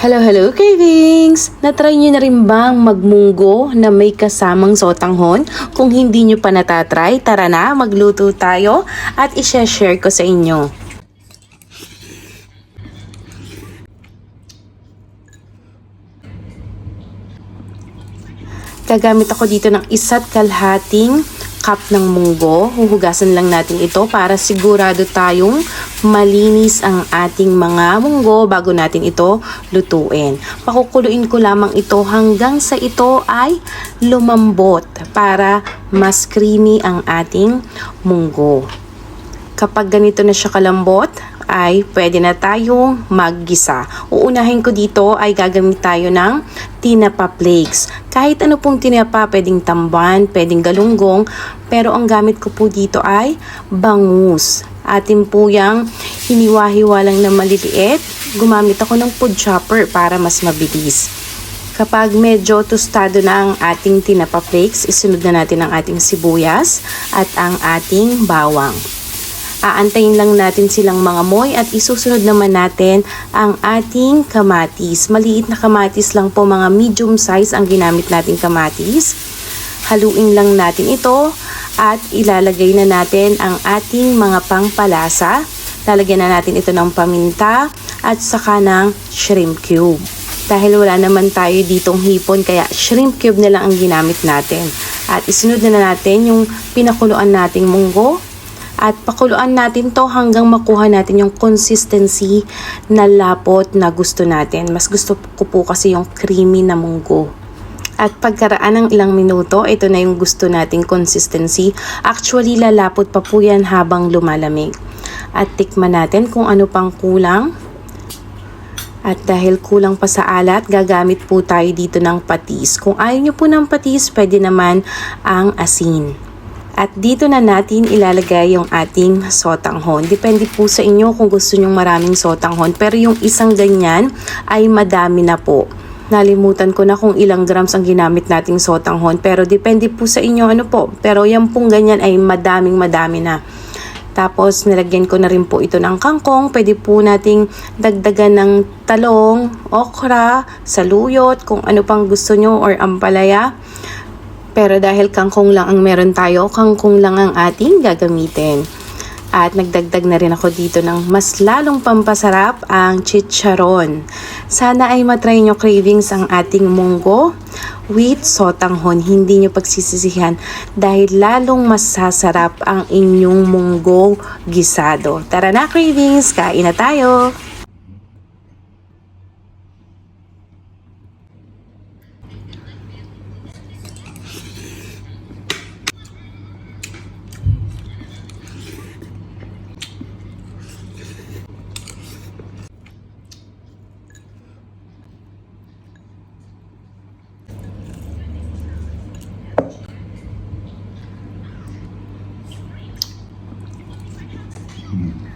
Hello, hello cravings! Natry nyo na rin bang magmunggo na may kasamang sotanghon? Kung hindi nyo pa natatry, tara na, magluto tayo at isha-share ko sa inyo. Gagamit ako dito ng isa't kalhating cup ng munggo. Huhugasan lang natin ito para sigurado tayong malinis ang ating mga munggo bago natin ito lutuin. Pakukuluin ko lamang ito hanggang sa ito ay lumambot para mas creamy ang ating munggo. Kapag ganito na siya kalambot, ay pwede na tayong maggisa. Uunahin ko dito ay gagamit tayo ng tinapa flakes. Kahit ano pong tinapa, pwedeng tamban, pwedeng galunggong, pero ang gamit ko po dito ay bangus. Atin po yung hiniwa-hiwa lang na maliliit. Gumamit ako ng food chopper para mas mabilis. Kapag medyo tostado na ang ating tinapa flakes, isunod na natin ang ating sibuyas at ang ating bawang. Aantayin lang natin silang mga moy at isusunod naman natin ang ating kamatis. Maliit na kamatis lang po, mga medium size ang ginamit nating kamatis. Haluin lang natin ito at ilalagay na natin ang ating mga pangpalasa. Lalagyan na natin ito ng paminta at saka ng shrimp cube. Dahil wala naman tayo ditong hipon kaya shrimp cube na lang ang ginamit natin. At isunod na natin yung pinakuluan nating munggo at pakuluan natin to hanggang makuha natin yung consistency na lapot na gusto natin. Mas gusto ko po kasi yung creamy na munggo. At pagkaraan ng ilang minuto, ito na yung gusto nating consistency. Actually, lalapot pa po yan habang lumalamig. At tikman natin kung ano pang kulang. At dahil kulang pa sa alat, gagamit po tayo dito ng patis. Kung ayaw nyo po ng patis, pwede naman ang asin. At dito na natin ilalagay yung ating sotanghon. Depende po sa inyo kung gusto nyong maraming sotanghon. Pero yung isang ganyan ay madami na po. Nalimutan ko na kung ilang grams ang ginamit nating sotanghon. Pero depende po sa inyo ano po. Pero yan pong ganyan ay madaming madami na. Tapos nilagyan ko na rin po ito ng kangkong. Pwede po nating dagdagan ng talong, okra, saluyot, kung ano pang gusto nyo or ampalaya. Pero dahil kangkong lang ang meron tayo, kangkong lang ang ating gagamitin. At nagdagdag na rin ako dito ng mas lalong pampasarap ang chicharon. Sana ay matry nyo cravings ang ating munggo with sotanghon. Hindi nyo pagsisisihan dahil lalong masasarap ang inyong munggo gisado. Tara na cravings, kain na tayo! Lord.